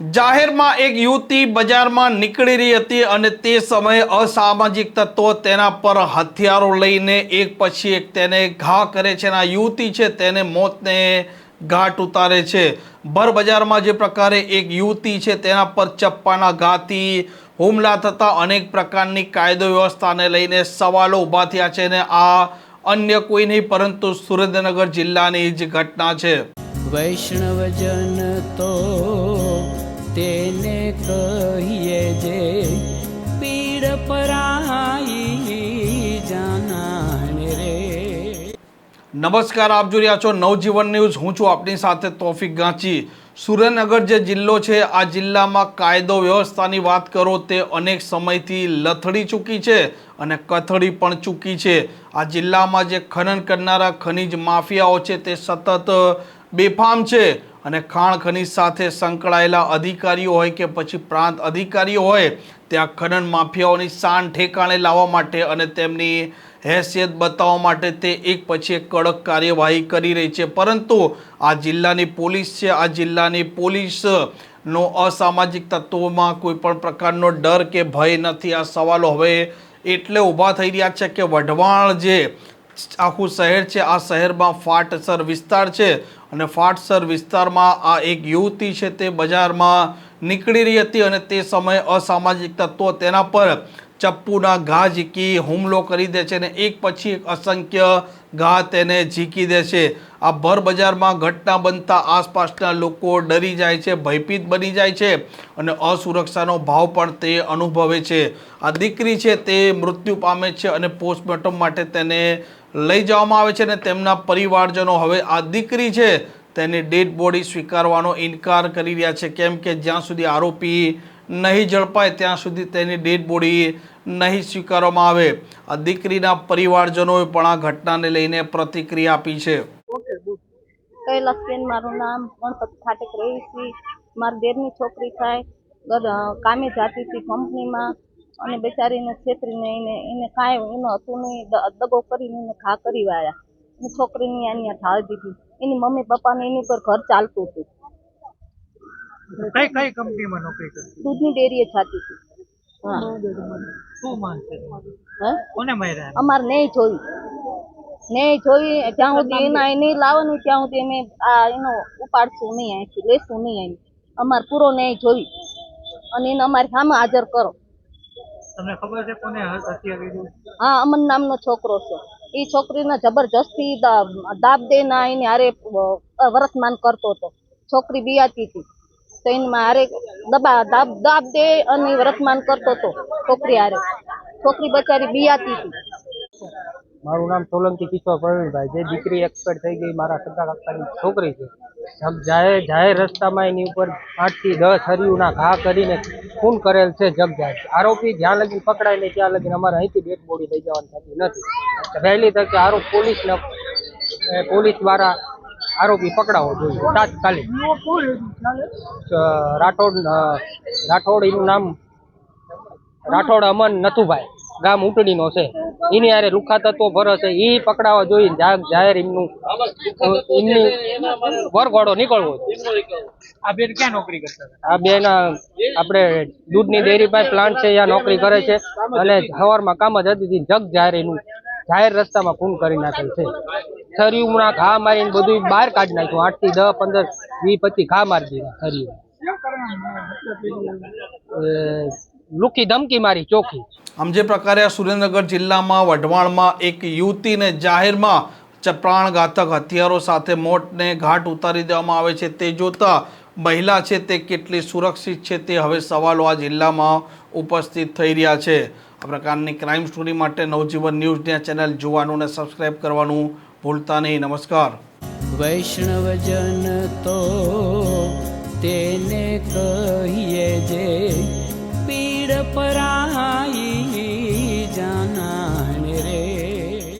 જાહેરમાં એક યુવતી બજારમાં નીકળી રહી હતી અને તે સમયે અસામાજિક તત્વો તેના પર હથિયારો લઈને એક પછી એક તેને ઘા કરે છે અને આ યુવતી છે તેને મોતને ઘાટ ઉતારે છે. ભર બજારમાં જે પ્રકારે એક યુવતી છે તેના પર ચપ્પાના ઘાથી હુમલા થતાં અનેક પ્રકારની કાયદો વ્યવસ્થાને લઈને સવાલો ઊભા થયા છે અને આ અન્ય કોઈ નહીં, પરંતુ સુરેન્દ્રનગર જિલ્લાની જ ઘટના છે. વૈષ્ણવજન તો તેને કહીએ જે પીડ પરાઈ જાનાને રે. નમસ્કાર, આપ જોઈ રહ્યા છો નવજીવન ન્યૂઝ. હું છું આપની સાથે તોફિક ગાંચી. સુરેન્દ્રનગર જે જિલ્લો છે, આ જિલ્લામાં કાયદો વ્યવસ્થાની વાત કરો તે અનેક સમયથી લથડી ચૂકી છે અને કથળી પણ ચૂકી છે. આ જિલ્લામાં જે ખનન કરનારા ખનિજ માફિયાઓ છે, તે સતત બેફામ છે અને ખાણ ખનિજ સાથે સંકળાયેલા અધિકારીઓ હોય કે પછી પ્રાંત અધિકારીઓ હોય, ત્યાં ખનન માફિયાઓની શાન ઠેકાણે લાવવા માટે અને તેમની હેસિયત બતાવવા માટે તે એક પછી એક કડક કાર્યવાહી કરી રહી છે. પરંતુ આ જિલ્લાની પોલીસ છે, આ જિલ્લાની પોલીસ નો અસામાજિક તત્વોમાં કોઈ પણ પ્રકારનો ડર કે ભય નથી. આ સવાલો હવે એટલે ઊભા થઈ રહ્યા છે કે વઢવાણ જે આખું શહેર છે. આ શહેરમાં ફાટસર વિસ્તાર છે અને ફાટસર વિસ્તારમાં આ એક યુવતી છે તે બજારમાં નીકળી રહી હતી અને તે સમયે અસામાજિક તત્વો તેના પર ચપ્પુના ઘા ઝીકી, હુમલો કરી દે છે અને એક પછી એક અસંખ્ય ઘા તેને ઝીકી દે છે. આ ભર બજારમાં ઘટના બનતા આસપાસના લોકો ડરી જાય છે, ભયભીત બની જાય છે અને અસુરક્ષાનો ભાવ પણ તે અનુભવે છે. આ દીકરી છે તે મૃત્યુ પામે છે અને પોસ્ટમોર્ટમ માટે તેને લઈ જવામાં આવે છે અને તેમના પરિવારજનો હવે આ દીકરી છે, તેની ડેડ બોડી સ્વીકારવાનો ઇનકાર કરી રહ્યા છે. કેમ કે જ્યાં સુધી આરોપી નહીં ઝડપાય ત્યાં સુધી તેની ડેડ બોડી નહીં સ્વીકારવામાં આવે. આ દીકરીના પરિવારજનોએ પણ આ ઘટનાને લઈને પ્રતિક્રિયા આપી છે. કૈલાસબેન મારું નામ ગણપત ફાટક રહી હતી મારી દેરની છોકરી થાય કામે જાતી હતી કંપનીમાં અને બેચારીને છેતરીને એને એને કાંઈ એનો હતું નહીં દગો કરીને એને ઘા કરી વાળ્યા. છોકરીની અહીંયા ઠાળ દીધી. એની મમ્મી પપ્પાને એની પર ઘર ચાલતું હતું. કઈ કઈ કંપનીમાં નોકરી કરી દૂધની ડેરીએ છાતી હતી. હા. શું માંગ છે તમારી? હે? કોને માર્યા? અમારે નહીં જોઈ નહીં જોઈ જ્યાં સુધી એના નહીં લાવવાનું ત્યાં સુધી અમે આ એનો ઉપાડશું નહીં અહીંથી લેશું નહીં અહીં અમારે પૂરો ન્યાય જોઈ અને એને અમારી સામે હાજર કરો. તમને ખબર છે કોને હત્યા હા અમન નામનો છોકરો છે. એ છોકરીને જબરજસ્તી દાબ દાબ દેના એને હારે વરસમાન કરતો હતો. છોકરી બિયાતી હતી. તો હારે દબા દાબ દાબ દે અને વરસમાન કરતો હતો છોકરી હારે. છોકરી બચારી બિયાતી હતી. મારું નામ સોલંકી કિશોર પ્રવીણભાઈ. જે દીકરી એક્સપર્ટ થઈ ગઈ, મારા સગા કાકાની છોકરી છે. જાહેર જાહેર રસ્તામાં એની ઉપર આઠથી દસ હરિયુના ઘા કરીને ખૂન કરેલ છે જગજાહેર આરોપી જ્યાં લગી પકડાય ને ત્યાં લગીને અમારે અહીંથી ડેડ બોડી લઈ જવાની થતી નથી. વહેલી તકે આરોપ પોલીસને પોલીસ દ્વારા આરોપી પકડાવો જોઈએ. તાત્કાલિક રાઠોડ રાઠોડ એનું નામ રાઠોડ અમન નથુભાઈ. ગામ ઉટડીનો છે. એની હારે લુખા તત્વો ભરે છે એ પકડાવા જોઈએ જાગ જાહેર એમનું એમની વરઘોડો નીકળવો આ બેન ક્યાં નોકરી કરતા આ બેન આપણે દૂધની ડેરી પાસે પ્લાન્ટ છે ત્યાં નોકરી કરે છે. અને સવારમાં કામ જ હતી. જગ જાહેર એનું જાહેર રસ્તામાં ખૂન કરી નાખેલ છે. થરિયુંના ઘા મારીને બધું બહાર કાઢી નાખ્યું. આઠથી દસ, પંદર, વીસ, પચીસ ઘા મારી દીધા થરિયું. લુકી ધમકી મારી, ચોખી. આમ જે પ્રકારે સુરેન્દ્રનગર જિલ્લામાં, વઢવાણમાં એક યુવતીને જાહેરમાં પ્રાણઘાતક હથિયારો સાથે મોટને ઘાટ ઉતારી દેવામાં આવે છે. તે જોતા મહિલા છે તે કેટલી સુરક્ષિત છે તે હવે સવાલો આ જિલ્લામાં ઉપસ્થિત થઈ રહ્યા છે. આ પ્રકારની ક્રાઇમ સ્ટોરી માટે નવજીવન ન્યૂઝની આ ચેનલ જોવાનું અને સબસ્ક્રાઇબ કરવાનું ભૂલતા નહીં. નમસ્કાર. વૈષ્ણવજન તો તેને કહીએ જે પીડ પરા